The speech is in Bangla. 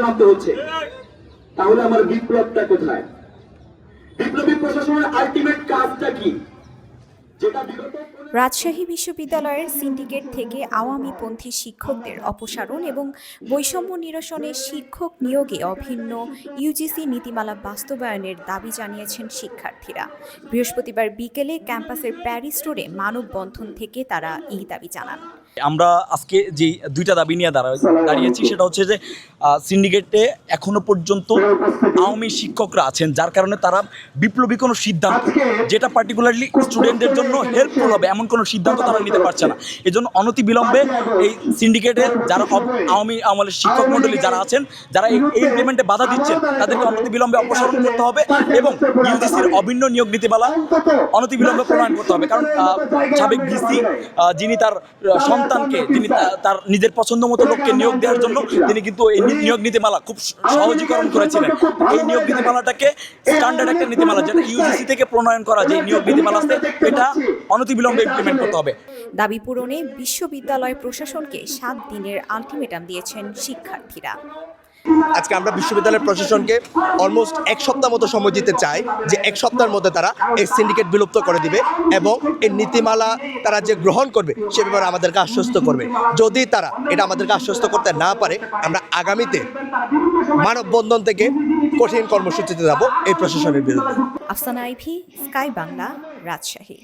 নামতে হচ্ছে। তাহলে আমার বিপ্লবটা কোথায়? বিপ্লবী প্রশাসনের আলটিমেট কাজটা কি? রাজশাহী বিশ্ববিদ্যালয়ের সিন্ডিকেট থেকে আওয়ামীপন্থী শিক্ষকদের অপসারণ এবং বৈষম্য নিরসনে শিক্ষক নিয়োগে অভিন্ন ইউজিসি নীতিমালা বাস্তবায়নের দাবি জানিয়েছেন শিক্ষার্থীরা। বৃহস্পতিবার বিকেলে ক্যাম্পাসের প্যারিস রোডে মানববন্ধন থেকে তারা এই দাবি জানান। আমরা আজকে যে দুইটা দাবি নিয়ে দাঁড়া- দাঁড়িয়েছি সেটা হচ্ছে যে সিন্ডিকেটে এখনও পর্যন্ত আওয়ামী শিক্ষকরা আছেন যার কারণে তারা বিপ্লবী কোনো সিদ্ধান্ত যেটা পার্টিকুলারলি স্টুডেন্টদের জন্য হেল্পফুল হবে এমন কোনো সিদ্ধান্ত তারা নিতে পারছে না। এই জন্য অনতি বিলম্বে এই সিন্ডিকেটে যারা আওয়ামী আমলের শিক্ষক মণ্ডলী যারা আছেন যারা এই ইমপ্লিমেন্টে বাধা দিচ্ছেন তাদেরকে অনতি বিলম্বে অপসারণ করতে হবে এবং ইউজিসির অভিন্ন নিয়োগ নীতিমালা অনতি বিলম্বে প্রণয়ন করতে হবে। কারণ সাবেক ভিসি যিনি তার আহ, সন্তানকে তিনি তার নিজের পছন্দ মতো লোককে নিয়োগ দেওয়ার জন্য তিনি কিন্তু এই নিয়োগ নীতিমালা খুব সহজীকরণ করেছিলেন। এই নিয়োগ নীতিমালাটাকে স্ট্যান্ডার্ড একটা নীতিমালা যেটা ইউজিসি থেকে প্রণয়ন করা যে নিয়োগ নীতিমালা আছে, এটা অনতিবিলম্বে ইমপ্লিমেন্ট করতে হবে। দাবি পূরণে বিশ্ববিদ্যালয় প্রশাসনকে সাত দিনের আলটিমেটাম দিয়েছেন শিক্ষার্থীরা। আজকে আমরা বিশ্ববিদ্যালয়ের প্রশাসনকে অলমোস্ট এক সপ্তাহ মতো সময় দিতে চাই যে এক সপ্তাহের মধ্যে তারা এই সিন্ডিকেট বিলুপ্ত করে দিবে এবং এই নীতিমালা তারা যে গ্রহণ করবে সে ব্যাপারে আমাদেরকে আশ্বস্ত করবে। যদি তারা এটা আমাদেরকে আশ্বস্ত করতে না পারে, আমরা আগামীতে মানববন্ধন থেকে কঠিন কর্মসূচিতে যাব এই প্রশাসনের বিরুদ্ধে। আফসানা আইভি, স্কাই বাংলা, রাজশাহী।